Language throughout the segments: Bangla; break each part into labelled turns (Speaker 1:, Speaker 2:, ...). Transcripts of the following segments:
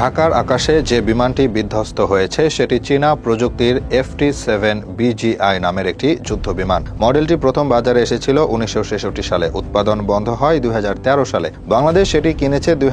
Speaker 1: ঢাকার আকাশে যে বিমানটি বিধ্বস্ত হয়েছে, সেটি চীনা প্রযুক্তির এফটি সেভেন বিজিআই নামের একটি যুদ্ধ বিমান। মডেলটি প্রথম বাজারে এসেছিল উনিশশো ছেষট্টি সালে। উৎপাদন বন্ধ হয় দুই হাজার তেরো সালে। বাংলাদেশ সেটি কিনেছে দুই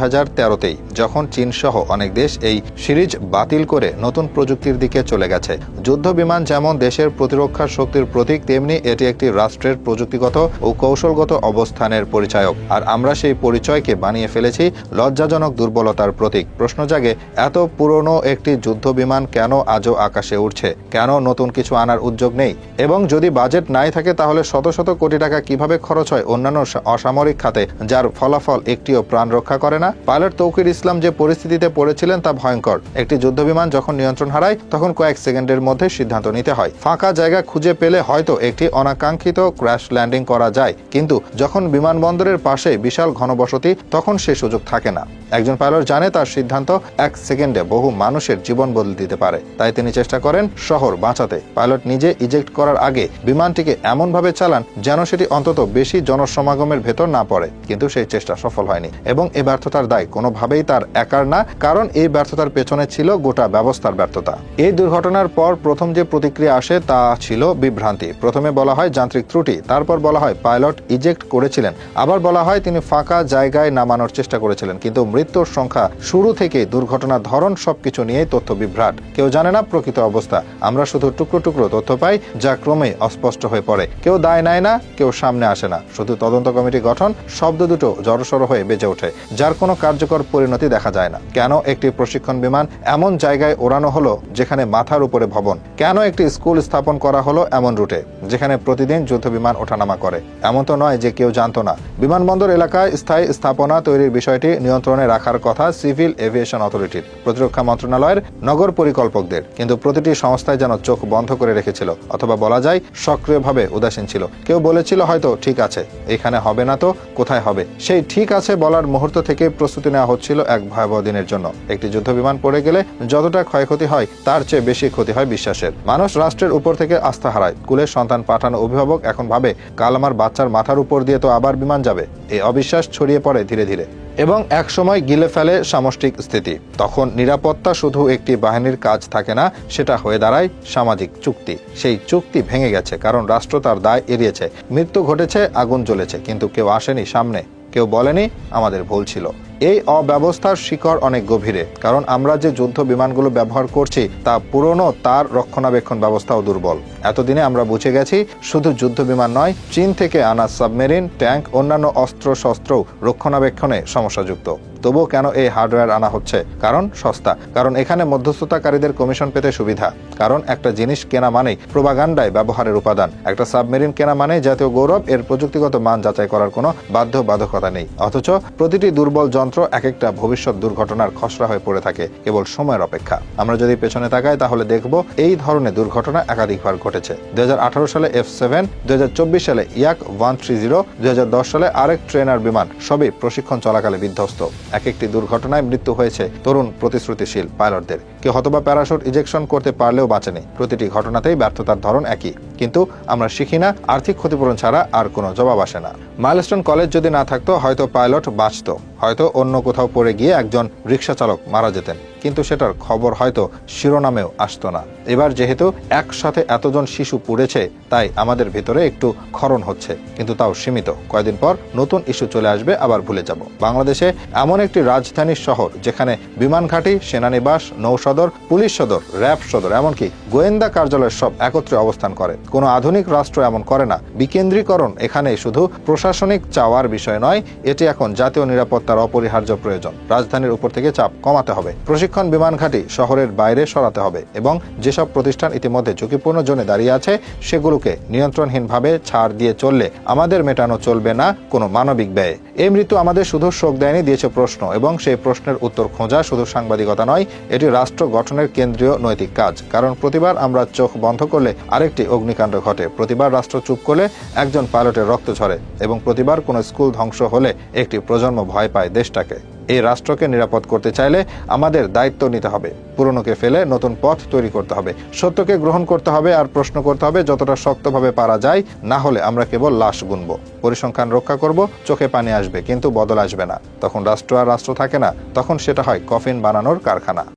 Speaker 1: তেই যখন চীন সহ অনেক দেশ এই সিরিজ বাতিল করে নতুন প্রযুক্তির দিকে চলে গেছে। যুদ্ধ বিমান যেমন দেশের প্রতিরক্ষা শক্তির প্রতীক, তেমনি এটি একটি রাষ্ট্রের প্রযুক্তিগত ও কৌশলগত অবস্থানের পরিচায়ক। আর আমরা সেই পরিচয়কে বানিয়ে ফেলেছি লজ্জাজনক দুর্বলতার প্রতীক। প্রশ্ন জাগে, এত পুরনো একটি যুদ্ধ বিমান কেন আজও আকাশে উঠছে কেন নতুন কিছু আনার উদ্যোগ নেই? এবং যদি বাজেট নাই থাকে, তাহলে শত শত কোটি টাকা কীভাবে খরচ হয় অন্যান্য অসামরিক খাতে, যার ফলাফল একটিও প্রাণ রক্ষা করে না? পাইলট তৌকির ইসলাম যে পরিস্থিতিতে পড়েছিলেন তা ভয়ঙ্কর। একটি যুদ্ধ বিমান যখন নিয়ন্ত্রণ হারায়, তখন কয়েক সেকেন্ডের মধ্যে সিদ্ধান্ত নিতে হয়। ফাঁকা জায়গা খুঁজে পেলে হয়তো একটি অনাকাঙ্ক্ষিত ক্র্যাশ ল্যান্ডিং করা যায়। কিন্তু যখন বিমানবন্দরের পাশে বিশাল ঘনবসতি, তখন সে সুযোগ থাকে না। একজন পাইলট জানে তার সিদ্ধান্ত এক সেকেন্ডে বহু মানুষের জীবন বদলে দিতে পারে। তাই তিনি চেষ্টা করেন শহর বাঁচাতে। পাইলট নিজে ইজেক্ট করার আগে বিমানটিকে এমনভাবে চালান যেন সেটি অন্তত বেশি জনসমাগমের ভেতর না পড়ে। কিন্তু সেই চেষ্টা সফল হয়নি এবং এই ব্যর্থতার দায় কোনোভাবেই তার একার না, কারণ এই ব্যর্থতার পেছনে ছিল গোটা ব্যবস্থার ব্যর্থতা। এই দুর্ঘটনার পর প্রথম যে প্রতিক্রিয়া আসে তা ছিল বিভ্রান্তি। প্রথমে বলা হয় যান্ত্রিক ত্রুটি, তারপর বলা হয় পাইলট ইজেক্ট করেছিলেন। আবার বলা হয় তিনি ফাঁকা জায়গায় নামানোর চেষ্টা করেছিলেন, কিন্তু মৃত্যুর সংখ্যা শুরু থেকে দুর্ঘটনার ধরন সবকিছু নিয়েই তথ্য বিভ্রাট। কেউ জানে না প্রকৃত অবস্থা। আমরা শুধু টুকরো টুকরো তথ্য পাই, যা ক্রমে অস্পষ্ট হয়ে পড়ে। কেউ দায় নেয় না, কেউ সামনে আসে না। শুধু তদন্ত কমিটি গঠন, শব্দ দুটো জড়সড় হয়ে বেজে ওঠে, যার কোনো কার্যকর পরিণতি দেখা যায় না। কেন একটি প্রশিক্ষণ বিমান এমন জায়গায় ওড়ানো হলো, যেখানে মাথার উপরে ভবন? কেন একটি স্কুল স্থাপন করা হলো এমন রুটে, যেখানে প্রতিদিন যুদ্ধ বিমান ওঠানামা করে? এমন তো নয় যে কেউ জানতো না। বিমানবন্দর এলাকায় স্থায়ী স্থাপনা তৈরির বিষয়টি নিয়ন্ত্রণে রাখার কথা সিভিল এভিয়েশন অথরিটির প্রতিরক্ষা মন্ত্রণালয়ের নগর পরিকল্পকদের। কিন্তু প্রতিটি সংস্থায় যেন চোখ বন্ধ করে রেখেছিল, অথবা বলা যায় সক্রিয়ভাবে উদাসীন ছিল। কেউ বলেছিল, হয়তো ঠিক আছে, এখানে হবে না তো, কোথায় হবে? সেই ঠিক আছে বলার মুহূর্ত থেকে প্রস্তুতি নেওয়া হচ্ছিল এক ভয়াবহ দিনের জন্য। একটি যুদ্ধ বিমান পড়ে গেলে যতটা ক্ষয়ক্ষতি হয়, তার চেয়ে বেশি ক্ষতি হয় বিশ্বাসের। মানুষ রাষ্ট্রের উপর থেকে আস্থা হারায়। কুলের সন্তান পাঠানো অভিভাবক এখন ভাবে কাল আমার বাচ্চার মাথার উপর দিয়ে তো আবার বিমান যাবে। এই অবিশ্বাস ছড়িয়ে পড়ে ধীরে ধীরে। এবং একসময় গিলে ফেলে সামষ্টিক স্থিতি। তখন নিরাপত্তা শুধু একটি বাহিনীর কাজ থাকে না, সেটা হয়ে দাঁড়ায় সামাজিক চুক্তি। সেই চুক্তি ভেঙে গেছে, কারণ রাষ্ট্র তার দায় এড়িয়েছে। মৃত্যু ঘটেছে, আগুন জ্বলেছে, কিন্তু কেউ আসেনি সামনে। কেউ বলেনি, আমাদের ভুল ছিল। এই অব্যবস্থার শিকড় অনেক গভীরে, কারণ আমরা যে যুদ্ধ বিমানগুলো ব্যবহার করছি তা পুরনো, তার রক্ষণাবেক্ষণ ব্যবস্থাও দুর্বল। এতদিনে আমরা বুঝে গেছি শুধু যুদ্ধ বিমান নয়, চীন থেকে আনা সাবমেরিন, ট্যাঙ্ক, অন্যান্য অস্ত্র শস্ত্র রক্ষণাবেক্ষণে সমস্যাযুক্ত। তবুও কেন এই হার্ডওয়্যার আনা হচ্ছে? কারণ সস্তা। কারণ এখানে মধ্যস্থতাকারীদের কমিশন পেতে সুবিধা। কারণ একটা জিনিস কেনা মানেই প্রোপাগান্ডায় ব্যবহারের উপাদান। একটা সাবমেরিন কেনা মানে জাতীয় গৌরব, এর প্রযুক্তিগত মান যাচাই করার কোনো বাধ্য বাধকতা নেই। অথচ প্রতিটি দুর্বল যন্ত্র এক একটা ভবিষ্যৎ দুর্ঘটনার খসড়া হয়ে পড়ে থাকে, কেবল সময়ের অপেক্ষা। আমরা যদি পেছনে তাকাই, তাহলে দেখব এই ধরনের দুর্ঘটনা একাধিকবার ঘটেছে। দুই সালে এফ সেভেন, দুই সালে ইয়াক ওয়ান থ্রি জিরো, দুই সালে আরেক ট্রেনার বিমান, সবই প্রশিক্ষণ চলাকালে বিধ্বস্ত। এক একটি দুর্ঘটনায় মৃত্যু হয়েছে তরুণ প্রতিশ্রুতিশীল পাইলটদের। কেউ হতবা প্যারাশুট ইজেকশন করতে পারলেও বাঁচেনি। প্রতিটি ঘটনাতেই ব্যর্থতার ধরন একই। কিন্তু আমরা শিখি না, আর্থিক ক্ষতিপূরণ ছাড়া আর কোনো জবাব আসে না। মাইলস্টোন কলেজ যদি না থাকতো, হয়তো পাইলট বাঁচত। হয়তো অন্য কোথাও পড়ে গিয়ে একজন রিক্সা চালক মারা যেতেন। কিন্তু সেটার খবর হয়তো শিরোনামেও আসতো না। এবার যেহেতু একসাথে এতজন শিশু পুড়েছে, তাই আমাদের ভিতরে একটু ক্ষরণ হচ্ছে, কিন্তু তাও সীমিত। কয়েকদিন পর নতুন ইস্যু চলে আসবে, আবার ভুলে যাব। বাংলাদেশে এমন একটি রাজধানী শহর, যেখানে বিমান ঘাঁটি, সেনানিবাস, নৌসদর, পুলিশ সদর, র্যাব সদর, এমনকি গোয়েন্দা কার্যালয় সব একত্রে অবস্থান করে। কোনো আধুনিক রাষ্ট্র এমন করে না। বিকেন্দ্রীকরণ এখানে শুধু প্রশাসনিক চাওয়ার বিষয় নয়, এটি এখন জাতীয় নিরাপত্তার অপরিহার্য প্রয়োজন। রাজধানীর উপর থেকে চাপ কমাতে হবে। প্রশিক্ষণ বিমান ঘাঁটি শহরের বাইরে সরাতে হবে এবং যেসব প্রতিষ্ঠান ইতিমধ্যে ঝুঁকিপূর্ণ জোনে দাঁড়িয়ে আছে, সেগুলোকে নিয়ন্ত্রণহীনভাবে ছাড় দিয়ে চললে আমাদের মেটানো চলবে না কোনো মানবিক ব্যয়ে। এই মৃত্যু আমাদের শুধু শোক দেয়নি দিয়েছে প্রশ্ন এবং সেই প্রশ্নের উত্তর খোঁজা শুধু সাংবাদিকতা নয়, এটি রাষ্ট্র গঠনের কেন্দ্রীয় নৈতিক কাজ। কারণ প্রতিবার আমরা চোখ বন্ধ করলে আরেকটি অগ্নিকাণ্ড ঘটে। প্রতিবার রাষ্ট্র চুপ করলে একজন পাইলটের রক্ত ঝরে এবং প্রতিবার কোনো স্কুল ধ্বংস হলে একটি প্রজন্ম ভয় পায় দেশটাকে। এই রাষ্ট্রকে নিরাপদ করতে চাইলে আমাদের দায়িত্ব নিতে হবে। পুরনোকে ফেলে নতুন পথ তৈরি করতে হবে। সত্যকে গ্রহণ করতে হবে আর প্রশ্ন করতে হবে যতটা শক্তভাবে পারা যায়, না হলে আমরা কেবল লাশ গুনব। পরিসংখ্যান রক্ষা করব, চোখে পানি আসবে, কিন্তু বদল আসবে না। তখন রাষ্ট্র আর রাষ্ট্র থাকে না, তখন সেটা হয় কফিন বানানোর কারখানা।